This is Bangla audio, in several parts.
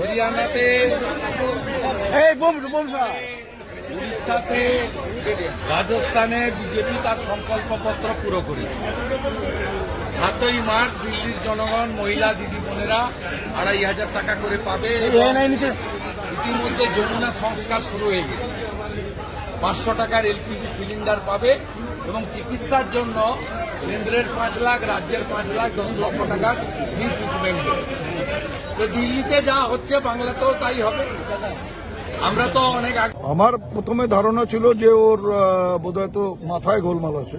হরিয়ানাতে এই বোম বোম উড়িষ্যাতে রাজস্থানে বিজেপি তার সংকল্পপত্র পুরো করেছে। সাতই মার্চ দিল্লির জনগণ মহিলা দিদি বোনেরা আড়াই হাজার টাকা করে পাবে ইতিমধ্যে যমুনা সংস্কার শুরু হয়ে গেছে। পাঁচশো টাকার এলপিজি সিলিন্ডার পাবে এবং চিকিৎসার জন্য কেন্দ্রের পাঁচ লাখ রাজ্যের পাঁচ লাখ দশ লক্ষ টাকার ফ্রি ট্রিটমেন্ট দেবে। দিল্লিতে যা হচ্ছে, বাংলাতেও তাই হবে। আমরা তো অনেক আমার প্রথমে ধারণা ছিল যে ওর বোধহয় তো মাথায় গোলমাল আছে।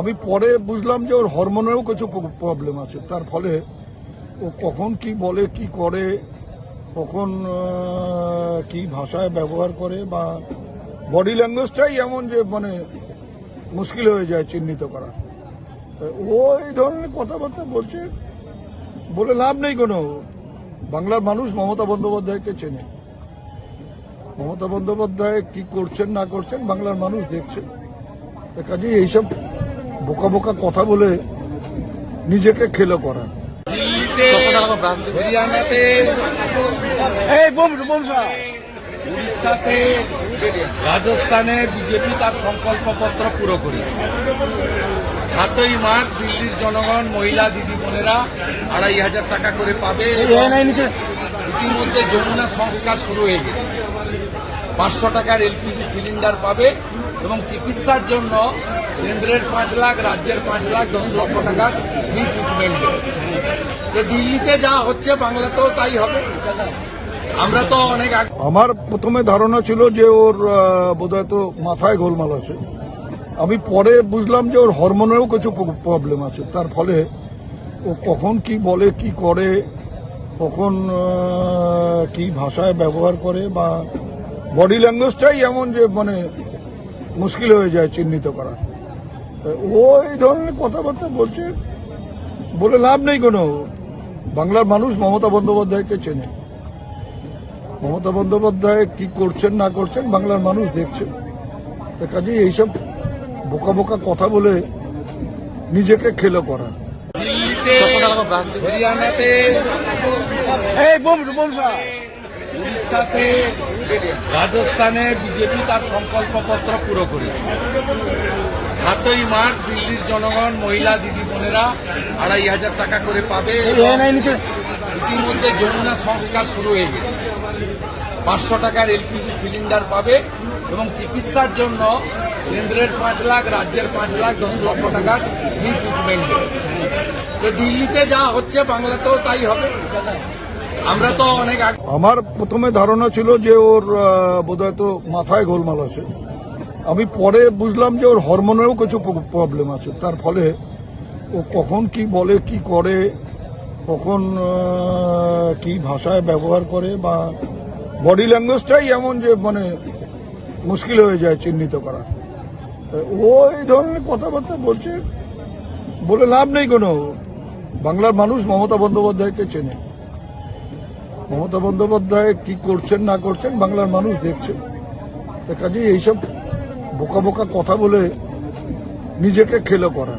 আমি পরে বুঝলাম যে ওর হরমোনেও কিছু প্রবলেম আছে। তার ফলে ও কখন কি বলে, কি করে, কখন কি ভাষায় ব্যবহার করে বা বডি ল্যাঙ্গুয়েজটাই এমন যে মানে মুশকিল হয়ে যায় চিহ্নিত করা। ও এই ধরনের কথাবার্তা বলছে বলে লাভ নেই কোনো। বাংলার মানুষ মমতা বন্দ্যোপাধ্যায়কে চেনে। মমতা বন্দ্যোপাধ্যায় কি করছেন, না করছেন, বাংলার মানুষ দেখছে। তা কাজে এইসব বোকা বোকা কথা বলে নিজেকে খেলো করা। উড়িষ্যাতে রাজস্থানে বিজেপি তার সংকল্পপত্র পুরো করেছে। সাতই মার্চ দিল্লির জনগণ মহিলা দিদি বোনেরা আড়াই হাজার টাকা করে পাবে ইতিমধ্যে যমুনা সংস্কার শুরু হয়ে গেছে। পাঁচশো টাকার এলপিজি সিলিন্ডার পাবে এবং চিকিৎসার জন্য কেন্দ্রের পাঁচ লাখ রাজ্যের পাঁচ লাখ দশ লক্ষ টাকা ফ্রি ট্রিটমেন্ট দেবে। দিল্লিতে যা হচ্ছে বাংলাতেও তাই হবে। আমরা তো অনেক আমার প্রথমে ধারণা ছিল যে ওর বোধহয় তো মাথায় গোলমাল আছে। আমি পরে বুঝলাম যে ওর হরমোনেও কিছু প্রবলেম আছে। তার ফলে ও কখন কি বলে, কি করে, কখন কি ভাষায় ব্যবহার করে বা বডি ল্যাঙ্গুয়েজটাই এমন যে মানে মুশকিল হয়ে যায় চিহ্নিত করা। ও এই ধরনের কথাবার্তা বলছে বলে লাভ নেই কোনো। বাংলার মানুষ মমতা বন্দ্যোপাধ্যায়কে চেনে। মমতা বন্দ্যোপাধ্যায় কি করছেন, না করছেন বাংলার মানুষ দেখছে তা কাজে এইসব বোকা বোকা কথা বলে নিজেকে খেলো করা। হরিয়ানাতে উড়িষ্যাতে রাজস্থানে বিজেপি তার সংকল্পপত্র পুরো করেছে। সাতই মার্চ দিল্লির জনগণ মহিলা দিদি বোনেরা আড়াই হাজার টাকা করে পাবে ইতিমধ্যে যমুনা সংস্কার শুরু হয়ে গেছে। পাঁচশো টাকার এলপিজি সিলিন্ডার পাবে এবং চিকিৎসার জন্য কেন্দ্রের পাঁচ লাখ, রাজ্যের পাঁচ লাখ, দশ লক্ষ টাকার ফ্রি ট্রিটমেন্ট তো দিল্লিতে যা হচ্ছে, বাংলাতেও তাই হবে। আমরা তো অনেক আমার প্রথমে ধারণা ছিল যে ওর বোধহয় তো মাথায় গোলমাল আছে। আমি পরে বুঝলাম যে ওর হরমোনেও কিছু প্রবলেম আছে। তার ফলে ও কখন কি বলে, কি করে, কখন কি ভাষায় ব্যবহার করে বা বডি ল্যাঙ্গুয়েজটাই এমন যে মানে মুশকিল হয়ে যায় চিহ্নিত করা। ও এই ধরনের কথাবার্তা বলছে বলে লাভ নেই কোনো। বাংলার মানুষ মমতা বন্দ্যোপাধ্যায়কে চেনে। মমতা বন্দ্যোপাধ্যায় কি করছেন, না করছেন, বাংলার মানুষ দেখছে। তা কাজে এইসব বোকা বোকা কথা বলে নিজেকে খেলো করা